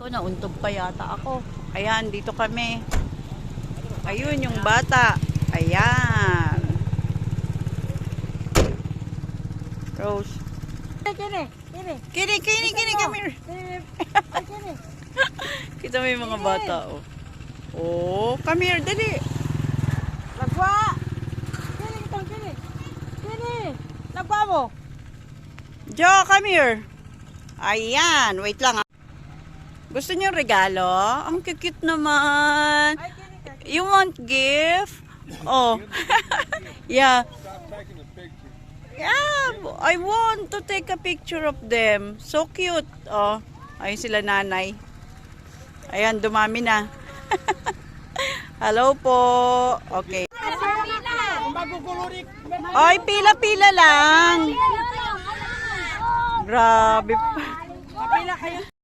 Ko nauntog pa yata ako. Ayan, dito kami. Ayun yung bata. Ayan. Rose. Kini, kini, Kini, kini, kini, come here. kini, ay, kini. Kita mo yung mga bata, oh. Oh, come here, dali. Lagwa! Kini, kitang kini. Kini, lagwa mo. Jo, come here. Ayan, wait lang ah. Gusto niyo regalo? Ang cute naman. You want gift? Oh. yeah. Yeah, I want to take a picture of them. So cute. Oh, ayun sila nanay. Ayan, dumami na. Hello po. Okay. Ay, pila-pila lang. Grabe. Kapila kayo.